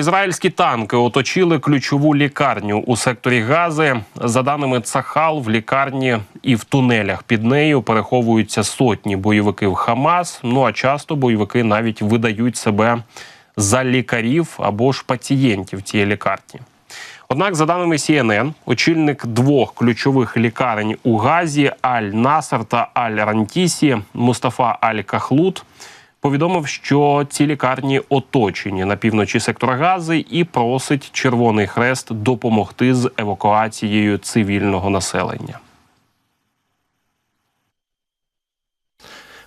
Ізраїльські танки оточили ключову лікарню у секторі Гази. За даними Цахал, в лікарні і в тунелях під нею переховуються сотні бойовиків Хамас. Ну а часто бойовики навіть видають себе за лікарів або ж пацієнтів цієї лікарні. Однак, за даними CNN, очільник двох ключових лікарень у Газі Аль-Насер та Аль-Рантісі Мустафа Аль-Кахлут повідомив, що ці лікарні оточені на півночі сектора Гази і просить Червоний Хрест допомогти з евакуацією цивільного населення.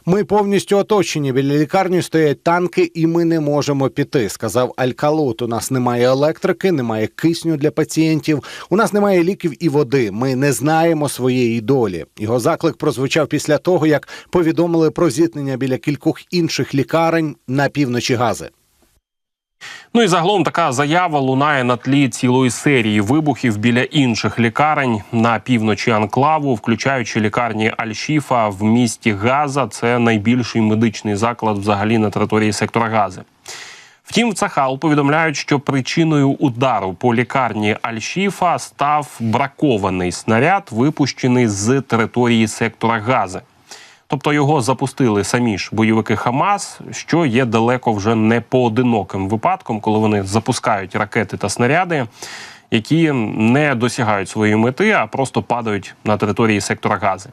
Ми повністю оточені. Біля лікарні стоять танки, і ми не можемо піти. Сказав Алькалут. У нас немає електрики, немає кисню для пацієнтів. У нас немає ліків і води. Ми не знаємо своєї долі. Його заклик прозвучав після того, як повідомили про зіткнення біля кількох інших лікарень на півночі Гази. Ну і загалом така заява лунає на тлі цілої серії вибухів біля інших лікарень на півночі анклаву, включаючи лікарні Аль-Шіфа в місті Газа. Це найбільший медичний заклад взагалі на території сектора Гази. Втім, в Цахал повідомляють, що причиною удару по лікарні Аль-Шіфа став бракований снаряд, випущений з території сектора Гази. Тобто його запустили самі ж бойовики Хамас, що є далеко вже не поодиноким випадком, коли вони запускають ракети та снаряди, які не досягають своєї мети, а просто падають на території сектора Гази.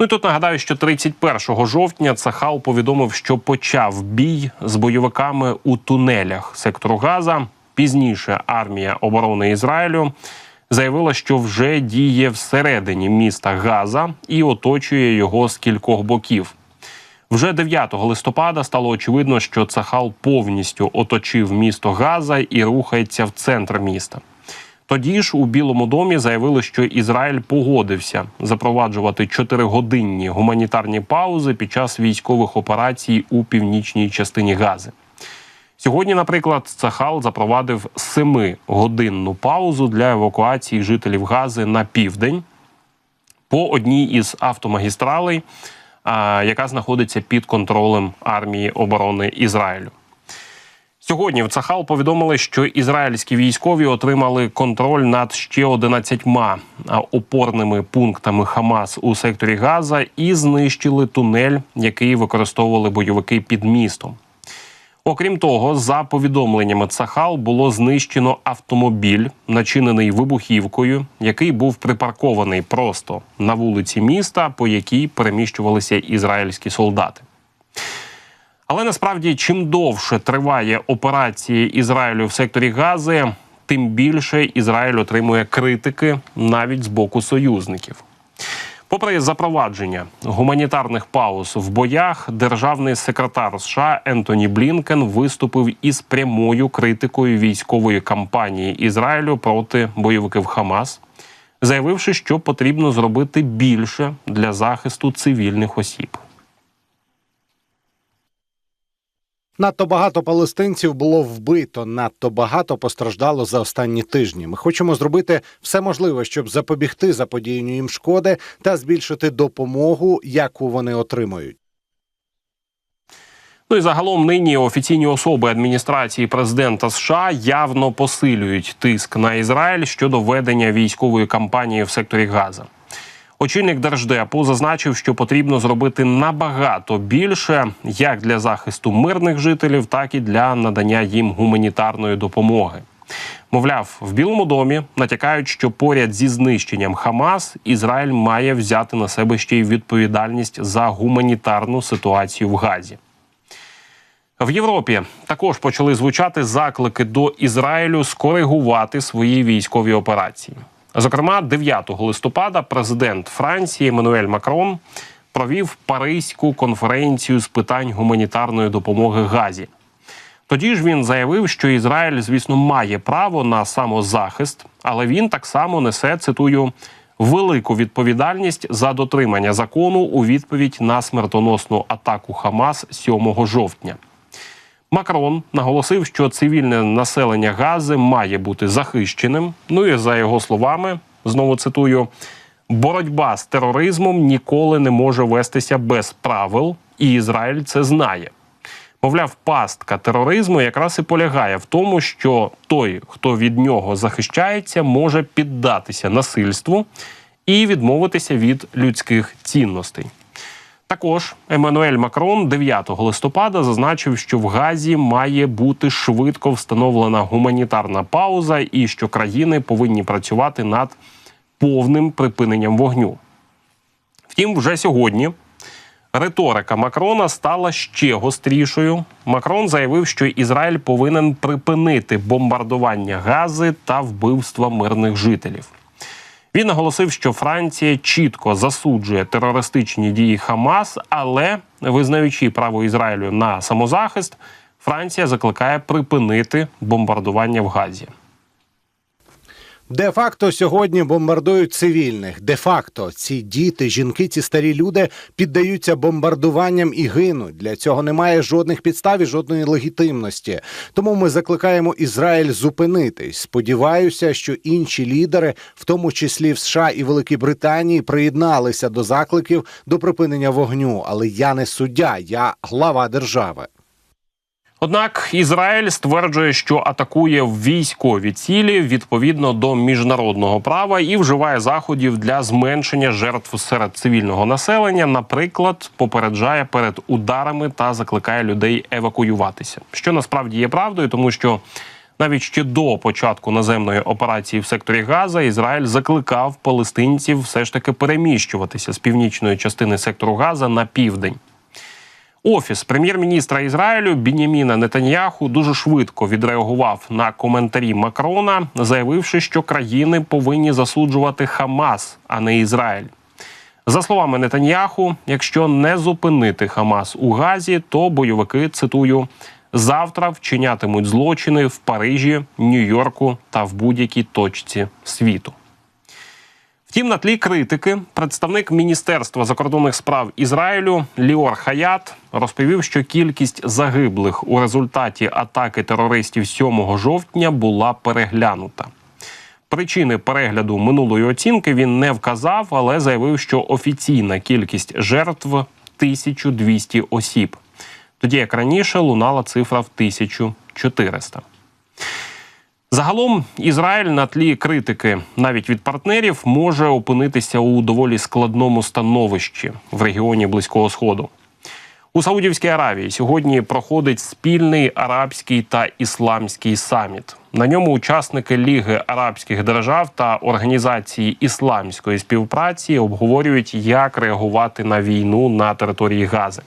Ну і тут нагадаю, що 31 жовтня Цахал повідомив, що почав бій з бойовиками у тунелях сектору Газа. Пізніше армія оборони Ізраїлю заявила, що вже діє всередині міста Газа і оточує його з кількох боків. Вже 9 листопада стало очевидно, що Цахал повністю оточив місто Газа і рухається в центр міста. Тоді ж у Білому домі заявили, що Ізраїль погодився запроваджувати чотиригодинні гуманітарні паузи під час військових операцій у північній частині Гази. Сьогодні, наприклад, Цахал запровадив семигодинну паузу для евакуації жителів Гази на південь по одній із автомагістралей, яка знаходиться під контролем армії оборони Ізраїлю. Сьогодні в Цахал повідомили, що ізраїльські військові отримали контроль над ще 11 опорними пунктами Хамас у секторі Газа і знищили тунель, який використовували бойовики під містом. Окрім того, за повідомленнями Цахал було знищено автомобіль, начинений вибухівкою, який був припаркований просто на вулиці міста, по якій переміщувалися ізраїльські солдати. Але насправді, чим довше триває операція Ізраїлю в секторі Гази, тим більше Ізраїль отримує критики навіть з боку союзників. Попри запровадження гуманітарних пауз в боях, державний секретар США Ентоні Блінкен виступив із прямою критикою військової кампанії Ізраїлю проти бойовиків Хамас, заявивши, що потрібно зробити більше для захисту цивільних осіб. Надто багато палестинців було вбито, надто багато постраждало за останні тижні. Ми хочемо зробити все можливе, щоб запобігти заподіянню їм шкоди та збільшити допомогу, яку вони отримують. Ну і загалом нині офіційні особи адміністрації президента США явно посилюють тиск на Ізраїль щодо ведення військової кампанії в секторі Газа. Очільник держдепу зазначив, що потрібно зробити набагато більше як для захисту мирних жителів, так і для надання їм гуманітарної допомоги. Мовляв, в Білому домі натякають, що поряд зі знищенням Хамас Ізраїль має взяти на себе ще й відповідальність за гуманітарну ситуацію в Газі. В Європі також почали звучати заклики до Ізраїлю скоригувати свої військові операції. Зокрема, 9 листопада президент Франції Еммануель Макрон провів Паризьку конференцію з питань гуманітарної допомоги Газі. Тоді ж він заявив, що Ізраїль, звісно, має право на самозахист, але він так само несе цитую велику відповідальність за дотримання закону у відповідь на смертоносну атаку Хамас 7 жовтня. Макрон наголосив, що цивільне населення Гази має бути захищеним. Ну і за його словами, знову цитую: боротьба з тероризмом ніколи не може вестися без правил, і Ізраїль це знає. Мовляв, пастка тероризму якраз і полягає в тому, що той, хто від нього захищається, може піддатися насильству і відмовитися від людських цінностей. Також Еммануель Макрон 9 листопада зазначив, що в Газі має бути швидко встановлена гуманітарна пауза, і що країни повинні працювати над повним припиненням вогню. Втім, вже сьогодні риторика Макрона стала ще гострішою. Макрон заявив, що Ізраїль повинен припинити бомбардування Гази та вбивства мирних жителів. Він наголосив, що Франція чітко засуджує терористичні дії Хамас, але визнаючи право Ізраїлю на самозахист, Франція закликає припинити бомбардування в Газі. Де-факто сьогодні бомбардують цивільних. Де-факто ці діти, жінки, ці старі люди піддаються бомбардуванням і гинуть. Для цього немає жодних підстав і жодної легітимності. Тому ми закликаємо Ізраїль зупинитись. Сподіваюся, що інші лідери, в тому числі в США і Великій Британії, приєдналися до закликів до припинення вогню. Але я не суддя, я глава держави. Однак Ізраїль стверджує, що атакує військові цілі відповідно до міжнародного права і вживає заходів для зменшення жертв серед цивільного населення. Наприклад, попереджає перед ударами та закликає людей евакуюватися, що насправді є правдою, тому що навіть ще до початку наземної операції в секторі Газа Ізраїль закликав палестинців все ж таки переміщуватися з північної частини сектору Газа на південь. Офіс прем'єр-міністра Ізраїлю Бініміна Нетаньяху дуже швидко відреагував на коментарі Макрона, заявивши, що країни повинні засуджувати Хамас, а не Ізраїль. За словами Нетаньяху, якщо не зупинити Хамас у Газі, то бойовики цитую завтра вчинятимуть злочини в Парижі, Нью-Йорку та в будь-якій точці світу. Втім, на тлі критики представник Міністерства закордонних справ Ізраїлю Ліор Хаят розповів, що кількість загиблих у результаті атаки терористів 7 жовтня була переглянута. Причини перегляду минулої оцінки він не вказав, але заявив, що офіційна кількість жертв 1200 осіб. Тоді як раніше лунала цифра в 1400. Загалом Ізраїль на тлі критики навіть від партнерів може опинитися у доволі складному становищі в регіоні Близького Сходу. У Саудівській Аравії сьогодні проходить спільний арабський та ісламський саміт. На ньому учасники Ліги арабських держав та організації ісламської співпраці обговорюють, як реагувати на війну на території Гази.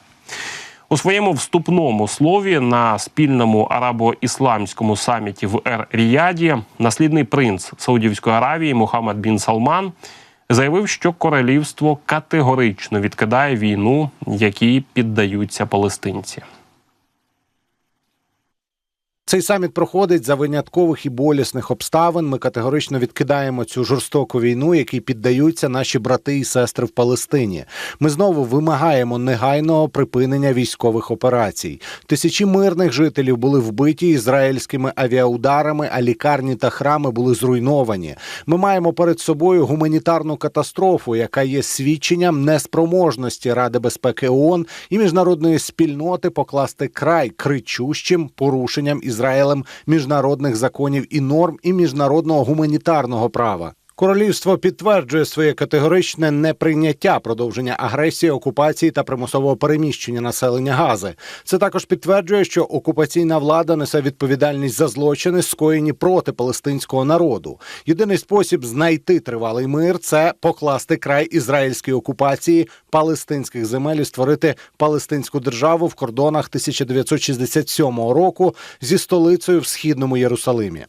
У своєму вступному слові на спільному арабо-ісламському саміті в Ер-Ріяді наслідний принц Саудівської Аравії Мухаммад Бін Салман заявив, що королівство категорично відкидає війну, якій піддаються палестинці. Цей саміт проходить за виняткових і болісних обставин. Ми категорично відкидаємо цю жорстоку війну, якій піддаються наші брати і сестри в Палестині. Ми знову вимагаємо негайного припинення військових операцій. Тисячі мирних жителів були вбиті ізраїльськими авіаударами, а лікарні та храми були зруйновані. Ми маємо перед собою гуманітарну катастрофу, яка є свідченням неспроможності Ради безпеки ООН і міжнародної спільноти покласти край кричущим порушенням Ізраїлем міжнародних законів і норм і міжнародного гуманітарного права. Королівство підтверджує своє категоричне неприйняття продовження агресії, окупації та примусового переміщення населення Гази. Це також підтверджує, що окупаційна влада несе відповідальність за злочини, скоєні проти палестинського народу. Єдиний спосіб знайти тривалий мир це покласти край ізраїльській окупації палестинських земель і створити палестинську державу в кордонах 1967 року зі столицею в східному Єрусалимі.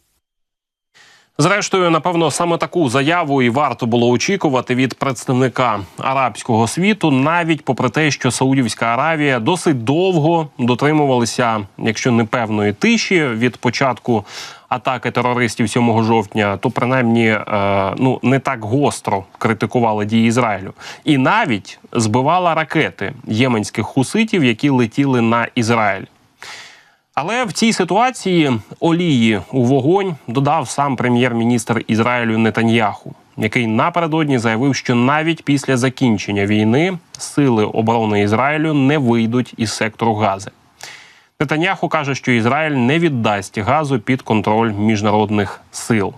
Зрештою, напевно, саме таку заяву і варто було очікувати від представника арабського світу, навіть попри те, що Саудівська Аравія досить довго дотримувалася, якщо не певної тиші від початку атаки терористів 7 жовтня, то принаймні е, ну не так гостро критикувала дії Ізраїлю, і навіть збивала ракети єменських хуситів, які летіли на Ізраїль. Але в цій ситуації олії у вогонь додав сам прем'єр-міністр Ізраїлю Нетаньяху, який напередодні заявив, що навіть після закінчення війни сили оборони Ізраїлю не вийдуть із сектору Гази. Нетаньяху каже, що Ізраїль не віддасть газу під контроль міжнародних сил.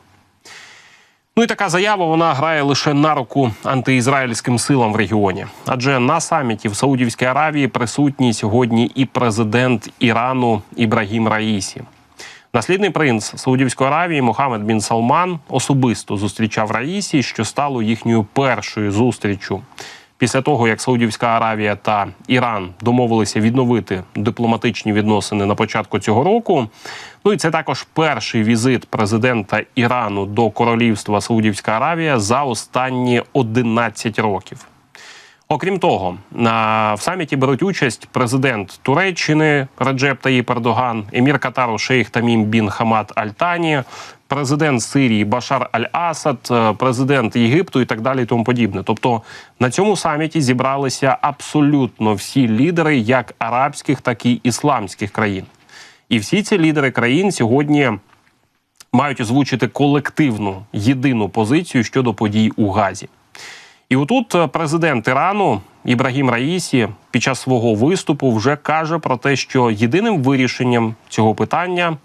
Ну і така заява вона грає лише на руку антиізраїльським силам в регіоні. Адже на саміті в Саудівській Аравії присутній сьогодні і президент Ірану Ібрагім Раїсі. Наслідний принц Саудівської Аравії Мохаммед бін Салман особисто зустрічав Раїсі, що стало їхньою першою зустрічю. Після того, як Саудівська Аравія та Іран домовилися відновити дипломатичні відносини на початку цього року. Ну і це також перший візит президента Ірану до королівства Саудівська Аравія за останні 11 років. Окрім того, на в саміті беруть участь президент Туреччини Реджеп Таїп Ердоган, емір Катару Шейх Тамім Бін Хамад Аль Тані, президент Сирії Башар Аль-Асад, е, президент Єгипту і так далі, і тому подібне. Тобто на цьому саміті зібралися абсолютно всі лідери, як арабських, так і ісламських країн. І всі ці лідери країн сьогодні мають озвучити колективну єдину позицію щодо подій у Газі. І отут е, президент Ірану Ібрагім Раїсі під час свого виступу вже каже про те, що єдиним вирішенням цього питання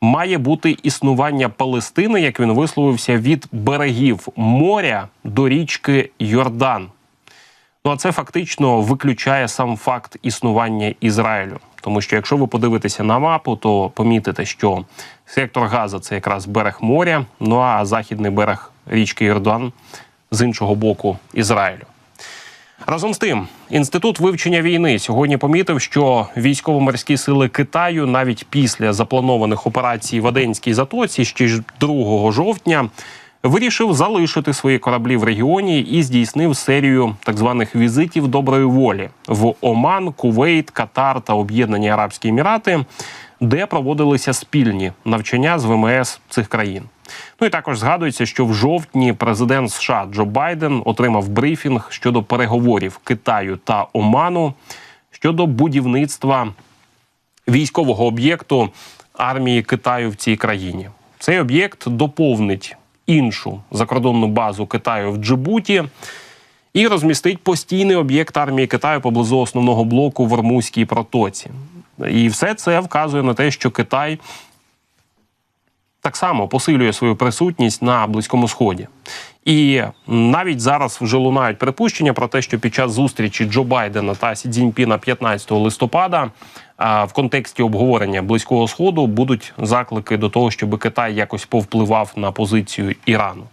має бути існування Палестини, як він висловився, від берегів моря до річки Йордан. Ну а це фактично виключає сам факт існування Ізраїлю. Тому що якщо ви подивитеся на мапу, то помітите, що сектор Газа це якраз берег моря, ну а західний берег річки Йордан з іншого боку Ізраїлю. Разом з тим, інститут вивчення війни сьогодні помітив, що військово-морські сили Китаю навіть після запланованих операцій в Аденській затоці ще 2 жовтня вирішив залишити свої кораблі в регіоні і здійснив серію так званих візитів доброї волі в Оман, Кувейт, Катар та Об'єднані Арабські Емірати, де проводилися спільні навчання з ВМС цих країн. Ну і також згадується, що в жовтні президент США Джо Байден отримав брифінг щодо переговорів Китаю та Оману щодо будівництва військового об'єкту армії Китаю в цій країні. Цей об'єкт доповнить іншу закордонну базу Китаю в Джибуті і розмістить постійний об'єкт армії Китаю поблизу основного блоку в Ормузькій протоці. І все це вказує на те, що Китай так само посилює свою присутність на близькому сході. І навіть зараз вже лунають припущення про те, що під час зустрічі Джо Байдена та Сі Цзіньпіна 15 листопада в контексті обговорення близького сходу будуть заклики до того, щоб Китай якось повпливав на позицію Ірану.